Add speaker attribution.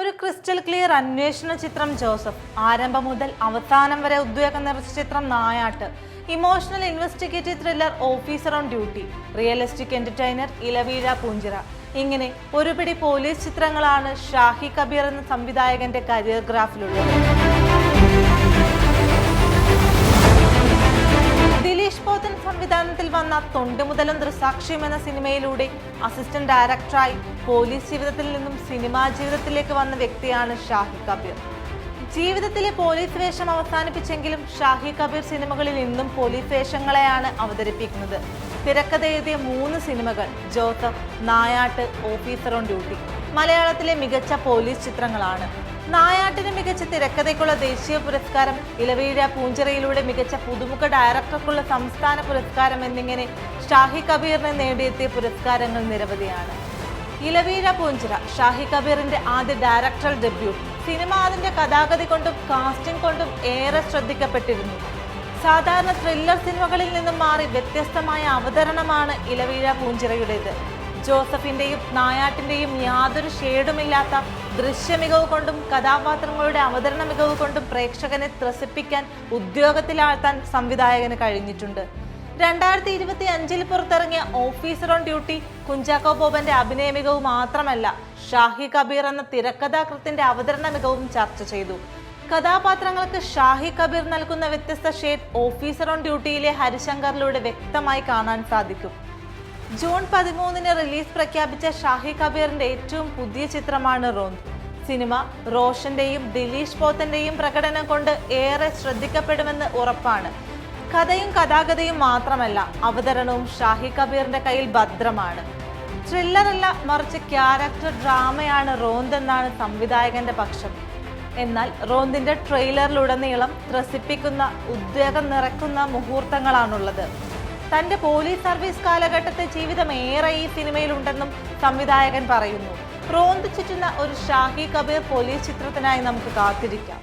Speaker 1: ഒരു crystal clear അന്വേഷണ ചിത്രം ജോസഫ്. ആരംഭം മുതൽ അവസാനം വരെ ഉദ്വേഗം നിറച്ച ചിത്രം Nayattu. Emotional investigative thriller officer on duty. Realistic entertainer Elaveezha Poonchira. ഇങ്ങനെ ഒരുപിടി പോലീസ് ചിത്രങ്ങളാണ് ഷാഹി കബീർ എന്ന സംവിധായകന്റെ കരിയർ ഗ്രാഫിലുള്ളത്. സംവിധാനത്തിൽ വന്ന തൊണ്ടുമുതലും ദൃസാക്ഷ്യം എന്ന സിനിമയിലൂടെ അസിസ്റ്റന്റ് ഡയറക്ടറായി പോലീസ് ജീവിതത്തിൽ നിന്നും സിനിമാ ജീവിതത്തിലേക്ക് വന്ന വ്യക്തിയാണ് ഷാഹി കബീർ. ജീവിതത്തിലെ പോലീസ് വേഷം അവസാനിപ്പിച്ചെങ്കിലും ഷാഹി കബീർ സിനിമകളിൽ ഇന്നും പോലീസ് വേഷങ്ങളെയാണ് അവതരിപ്പിക്കുന്നത്. തിരക്കഥ എഴുതിയ മൂന്ന് സിനിമകൾ Joseph Nayattu officer on duty. മലയാളത്തിലെ മികച്ച പോലീസ് ചിത്രങ്ങളാണ്. നായാട്ടിന് മികച്ച തിരക്കഥയ്ക്കുള്ള ദേശീയ പുരസ്കാരം ഇലവീഴ പൂഞ്ചിറയിലൂടെ മികച്ച പുതുമുഖ ഡയറക്ടർക്കുള്ള സംസ്ഥാന പുരസ്കാരം എന്നിങ്ങനെ ഷാഹി കബീറിനെ നേടിയെത്തിയ പുരസ്കാരങ്ങൾ നിരവധിയാണ്. ഇലവീഴ പൂഞ്ചിറ ഷാഹി കബീറിന്റെ ആദ്യ ഡയറക്ടർ ഡെബ്യൂട്ട് സിനിമ അതിന്റെ കഥാഗതി കൊണ്ടും കാസ്റ്റിംഗ് കൊണ്ടും ഏറെ ശ്രദ്ധിക്കപ്പെട്ടിരുന്നു. സാധാരണ ത്രില്ലർ സിനിമകളിൽ നിന്നും മാറി വ്യത്യസ്തമായ അവതരണമാണ് ഇലവീഴ പൂഞ്ചിറയുടേത്. ജോസഫിന്റെയും നായാട്ടിന്റെയും യാതൊരു ഷേഡുമില്ലാത്ത ദൃശ്യമികവ് കൊണ്ടും കഥാപാത്രങ്ങളുടെ അവതരണ മികവ് കൊണ്ടും പ്രേക്ഷകനെ ത്രസിപ്പിക്കാൻ ഉദ്യോഗത്തിലാഴ്ത്താൻ സംവിധായകന് കഴിഞ്ഞിട്ടുണ്ട്. രണ്ടായിരത്തി ഇരുപത്തി അഞ്ചിൽ പുറത്തിറങ്ങിയ ഓഫീസർ ഓൺ ഡ്യൂട്ടി കുഞ്ചാക്കോ ബോബന്റെ അഭിനയ മികവ് മാത്രമല്ല ഷാഹി കബീർ എന്ന തിരക്കഥാകൃത്തിന്റെ അവതരണ മികവും ചർച്ച ചെയ്തു. കഥാപാത്രങ്ങൾക്ക് ഷാഹി കബീർ നൽകുന്ന വ്യത്യസ്ത ഷേഡ് ഓഫീസർ ഓൺ ഡ്യൂട്ടിയിലെ ഹരിശങ്കറിലൂടെ വ്യക്തമായി കാണാൻ സാധിക്കും. ജൂൺ പതിമൂന്നിന് റിലീസ് പ്രഖ്യാപിച്ച ഷാഹി കബീറിന്റെ ഏറ്റവും പുതിയ ചിത്രമാണ് റോന്ത്. സിനിമ റോഷന്റെയും ദിലീഷ് പോത്തന്റെയും പ്രകടനം കൊണ്ട് ഏറെ ശ്രദ്ധിക്കപ്പെടുമെന്ന് ഉറപ്പാണ്. കഥയും കഥാഗതയും മാത്രമല്ല അവതരണവും ഷാഹി കബീറിന്റെ കയ്യിൽ ഭദ്രമാണ്. ത്രില്ലറല്ല മറിച്ച് ക്യാരക്ടർ ഡ്രാമയാണ് റോന്ത് എന്നാണ് സംവിധായകന്റെ പക്ഷം. എന്നാൽ റോന്തിന്റെ ട്രെയിലറിലുടനീളം ത്രസിപ്പിക്കുന്ന ഉദ്വേഗം നിറക്കുന്ന മുഹൂർത്തങ്ങളാണുള്ളത്. തന്റെ പോലീസ് സർവീസ് കാലഘട്ടത്തെ ജീവിതം ഏറെ ഈ സിനിമയിലുണ്ടെന്നും സംവിധായകൻ പറയുന്നു. റോന്തിച്ചിട്ടുന്ന ഒരു ഷാഹി കബീർ പോലീസ് ചിത്രത്തിനായി നമുക്ക് കാത്തിരിക്കാം.